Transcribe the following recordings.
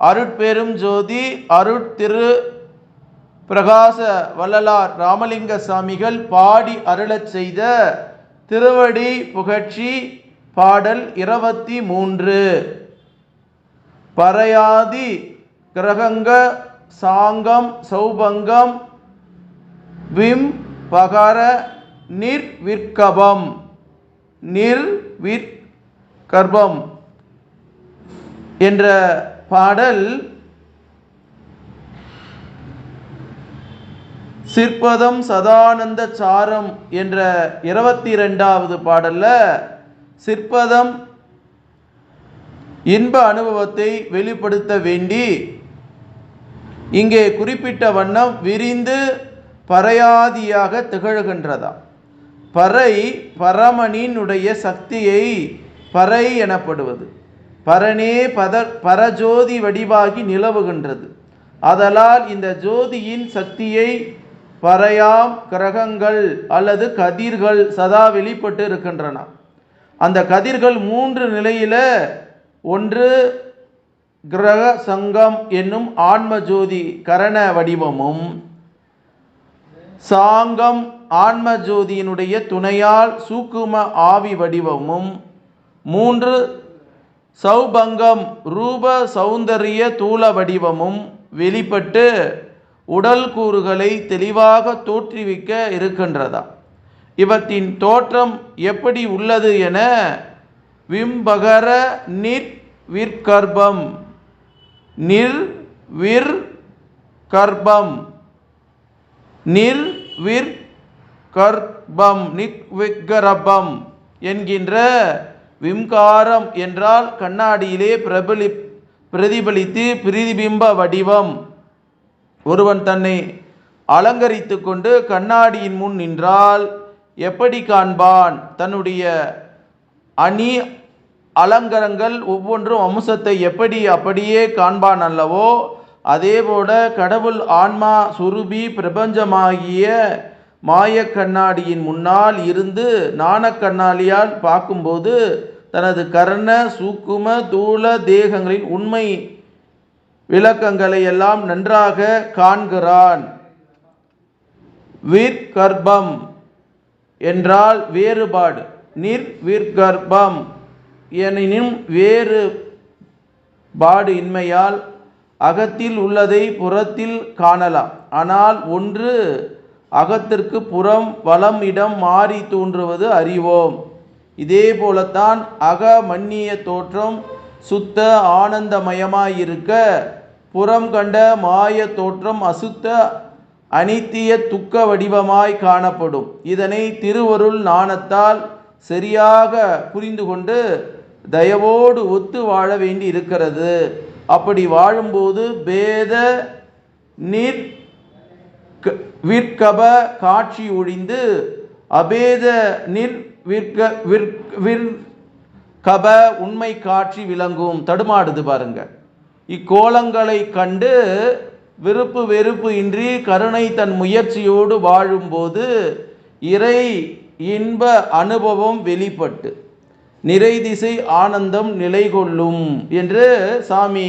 அருட்பெரும் ஜோதி அருட்திரு பிரகாச வள்ளலார் ராமலிங்க சாமிகள் பாடி அருளச் செய்த திருவடி புகழ்ச்சி பாடல் இருபத்தி மூன்று. பறையாதி கிரகங்க சாங்கம் சௌபங்கம் விம் பகர நிர்விற்கபம் நிர்விற்கர்பம் என்ற பாடல் சிற்பதம் சதானந்த சாரம் என்ற இருபத்தி ரெண்டாவது பாடல்ல சிற்பதம் இன்ப அனுபவத்தை வெளிப்படுத்த வேண்டி இங்கே குறிப்பிட்ட வண்ணம் விரிந்து பறையாதியாக திகழ்கின்றதா. பறை பரமனினுடைய சக்தியை பறை எனப்படுவது. பரனே பத பரஜோதி வடிவாகி நிலவுகின்றது. அதலால் இந்த ஜோதியின் சக்தியை பறையாம் கிரகங்கள் அல்லது கதிர்கள் சதா வெளிப்பட்டு இருக்கின்றன. அந்த கதிர்கள் மூன்று நிலையில் ஒன்று கிரக சங்கம் என்னும் ஆன்ம ஜோதி கரண வடிவமும் சாங்கம் ஆன்ம ஜோதியினுடைய துணையால் சூக்கும ஆவி வடிவமும் மூன்று சௌபங்கம் ரூப சௌந்தரிய தூள வடிவமும் வெளிப்பட்டு உடல் கூறுகளை தெளிவாக தோற்றுவிக்க இருக்கின்றதா? இவற்றின் தோற்றம் எப்படி உள்ளது என விம்பகர நிர்விற்கர்பம் விற்கர்பம். நிர் விர் கர்ப்பம் நிர் கர்ப்பம் என்கின்ற விம்காரம் என்றால் கண்ணாடியிலே பிரபலி பிரதிபலித்து பிரதிபிம்ப வடிவம். ஒருவன் தன்னை அலங்கரித்து கொண்டு கண்ணாடியின் முன் நின்றால் எப்படி காண்பான்? தன்னுடைய அணி அலங்கரங்கள் ஒவ்வொன்றும் அம்சத்தை எப்படி அப்படியே காண்பான் அல்லவோ அதேபோல கடவுள் ஆன்மா சுருபி பிரபஞ்சமாகிய மாய கண்ணாடியின் முன்னால் இருந்து நாண கண்ணாளியால் பார்க்கும்போது தனது கர்ண சூக்கும தூள தேகங்களின் உண்மை விளக்கங்களை எல்லாம் நன்றாக காண்கிறான். விற்கர்ப்பம் என்றால் வேறுபாடு. நிர்விற்கர்ப்பம் எனினும் வேறு பாடு இன்மையால் அகத்தில் உள்ளதை புறத்தில் காணலாம். ஆனால் ஒன்று அகத்திற்கு புறம் வளம் இடம் மாறி தோன்றுவது அறிவோம். இதே போலத்தான் அக மன்னிய தோற்றம் சுத்த ஆனந்தமயமாயிருக்க புறம் கண்ட மாய தோற்றம் அசுத்த அனித்திய துக்க வடிவமாய் காணப்படும். இதனை திருவருள் நாணத்தால் சரியாக புரிந்து கொண்டு தயவோடு ஒத்து வாழ வேண்டி இருக்கிறது அப்படி வாழும்போது பேத நீர் விற்கப காட்சி ஒழிந்து அபேத நிர் விற்க விற் கப உண்மை காட்சி விளங்கும். தடுமாடுது பாருங்க. இக்கோலங்களை கண்டு விருப்பு வெறுப்பு இன்றி கருணை தன் முயற்சியோடு வாழும்போது இறை இன்ப அனுபவம் வெளிப்பட்டு நிறை திசை ஆனந்தம் நிலை கொள்ளும் என்று சாமி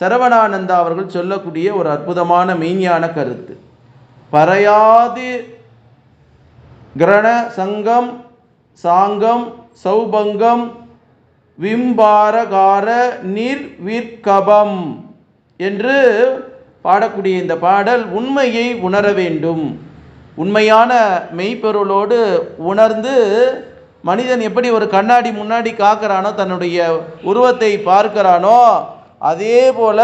சரவணானந்தா அவர்கள் சொல்லக்கூடிய ஒரு அற்புதமான மெய்ஞான கருத்து. பரையாதி கிரண சங்கம் சாங்கம் சௌபங்கம் விம்பாரகார நிர்விற்கபம் என்று பாடக்கூடிய இந்த பாடல் உண்மையை உணர வேண்டும். உண்மையான மெய்ப்பொருளோடு உணர்ந்து மனிதன் எப்படி ஒரு கண்ணாடி முன்னாடி காக்கிறானோ தன்னுடைய உருவத்தை பார்க்கிறானோ அதே போல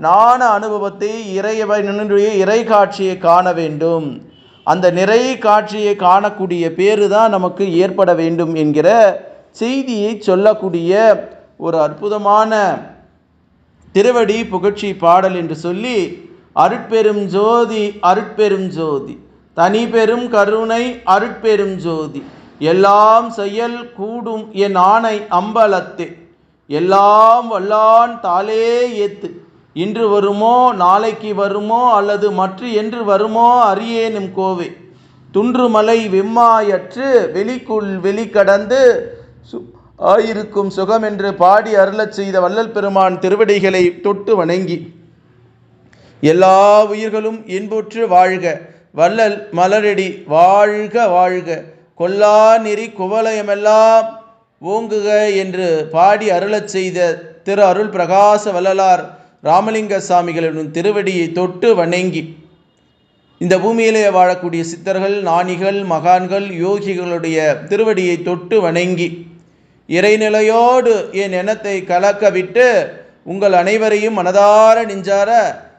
ஞான அனுபவத்தை இறைவனுடைய இறை காட்சியை காண வேண்டும். அந்த நிறை காட்சியை காணக்கூடிய பேரு தான் நமக்கு ஏற்பட வேண்டும் என்கிற செய்தியை சொல்லக்கூடிய ஒரு அற்புதமான திருவடி புகழ்ச்சி பாடல் என்று சொல்லி அருட்பெரும் ஜோதி அருட்பெரும் ஜோதி. தனி பெரும் கருணை அருட்பெரும் ஜோதி. எல்லாம் செயல் கூடும் என் ஆணை அம்பலத்தே. எல்லாம் வல்லான் தாளே ஏத்து. இன்று வருமோ நாளைக்கு வருமோ அல்லது மற்ற என்று வருமோ அறியேனும் கோவே. துன்றுமலை வெம்மாயற்று வெளிக்குள் வெளிக்கடந்து சு- ஆயிருக்கும் சுகம் என்று பாடி அருளச் செய்த வள்ளல் பெருமான் திருவடிகளை தொட்டு வணங்கி. எல்லா உயிர்களும் இன்புற்று வாழ்க வள்ளல் மலரடி வாழ்க வாழ்க. கொல்லா நெறி குவலயமெல்லாம் ஓங்குக என்று பாடி அருளச் செய்த திரு அருள் பிரகாச வள்ளலார் ராமலிங்க சாமிகளின் திருவடியை தொட்டு வணங்கி இந்த பூமியிலே வாழக்கூடிய சித்தர்கள் நாணிகள் மகான்கள் யோகிகளுடைய திருவடியை தொட்டு வணங்கி இறைநிலையோடு என் எண்ணத்தை கலக்க விட்டு உங்கள் அனைவரையும் மனதார நெஞ்சார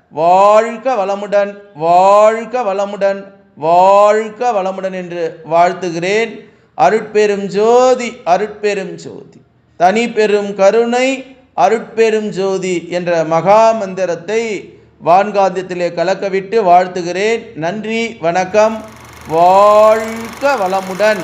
வாழ்க வளமுடன் வாழ்க வளமுடன் வாழ்க வளமுடன் என்று வாழ்த்துகிறேன். அருட்பெரும் ஜோதி அருட்பெரும் ஜோதி தனி பெரும் கருணை அருட்பெரும் ஜோதி என்ற மகா மந்திரத்தை வான்காந்தியத்திலே கலக்கவிட்டு வாழ்த்துகிறேன். நன்றி வணக்கம். வாழ்க வளமுடன்.